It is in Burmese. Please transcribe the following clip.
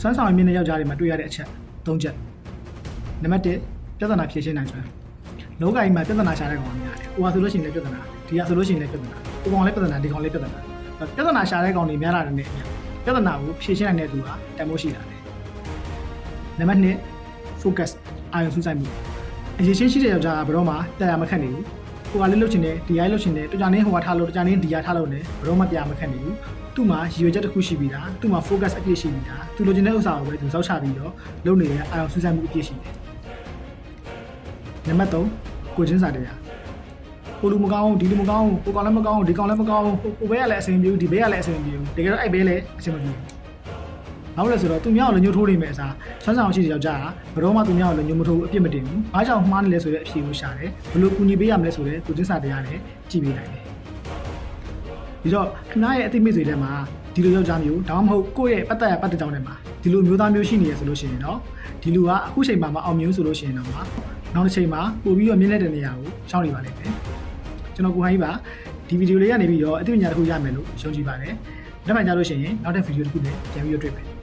စွမ်းဆောင်ရည်မြင့်တဲ့ယောက်ျားတွေမှာတွေ့ရတဲ့အချက်၃ချက်နံပါတ်1ပြဿနာဖြေရှင်းနိုင်စွမ်းလောကကြီးမှာပြဿနာရှာတဲ့ကောင်များတယ်ဟိုဟာဆိုလို့ရှိရင်လည်းပြဿနာဒီဟာဆိုလို့ရှိရင်လည်းပြဿနာဟိုကောင်လည်းပြဿနာဒီကောင်လည်းပြဿနာပြဿနာရှာတဲ့ကောင်တွေများလာတဲ့နေ့ပြဿနာကိုဖြေရှင်းနိုင်တဲ့သူကတန်ဖိုးရှိတာတယ်နံပါတ်2 focus အာရုံစူးစိုက်မှုအရေးချင်းရှိတဲ့ယောက်ျားကဘယ်တော့မှတရားမခတ်နေဘူး ဟိုကလေးလှုပ်ချင်တယ်ဒီဟာလှုပ်ချင်တယ်တကြနေဟိုကထားလို့တကြနေဒီဟာထားလို့လည်းဘယ်တော့မှတရားမခတ်နေဘူးသူ့မှာရည်ရွယ်ချက်တစ်ခုရှိပြီးသားသူ့မှာ focus အပြည့်ရှိပြီးသားသူလိုချင်တဲ့ဥစ္စာကိုပဲသူစောက်ချပြီးတော့လုပ်နေတဲ့အာရုံစူးစိုက်မှုအပြည့်ရှိတယ်နံပါတ်3ကိုချင်းစာတရားဟိုလူမကောင်းဒီလူမကောင်းဟိုကောင်လည်းမကောင်းဒီကောင်လည်းမကောင်းဟိုဘဲကလည်းအဆင်ပြေဘူးဒီဘဲကလည်းအဆင်ပြေဘူးတကယ်တော့အဲ့ဘဲလည်းအဆင်မပြေဘူး ဘာလို့လဲဆိုတော့သူများကိုလည်းညှို့ထိုးနေမယ်အစားဆွမ်းဆောင်ရှိတဲ့ယောက်ျားကဘယ်တော့မှသူများကိုလည်းညှို့မထိုးဘူးအပြစ်မတင်ဘူး။အားကြောင့်မှားနေလဲဆိုတဲ့အဖြေကိုရှာတယ်။ဘယ်လိုကူညီပေးရမလဲဆိုတဲ့သူတင်စာတရားနဲ့ကြည့်ပေးနိုင်တယ်။ဒီတော့ခဏရဲ့အသိမိတ်ဆွေထဲမှာဒီလိုယောက်ျားမျိုးဒါမှမဟုတ်ကိုယ့်ရဲ့ပတ်သက်ရပတ်သက်ကြောင်းထဲမှာဒီလိုမျိုးသားမျိုးရှိနေရဆိုလို့ရှိရင်တော့ဒီလူကအခုချိန်မှာမအောင်မြင်ဆိုလို့ရှိရင်တော့နောက်တစ်ချိန်မှာပို့ပြီးတော့မြင့်လက်တဲ့နေရာကိုရှောင်းနေပါလိမ့်မယ်။ကျွန်တော်ကိုဟိုင်းပါဒီဗီဒီယိုလေးကနေပြီးတော့အသိဉာဏ်တစ်ခုရမယ်လို့ယုံကြည်ပါတယ်။နောက်မှကြလို့ရှိရင်နောက်တဲ့ဗီဒီယိုတစ်ခုနဲ့ပြန်ပြီးတော့တွေ့မယ်။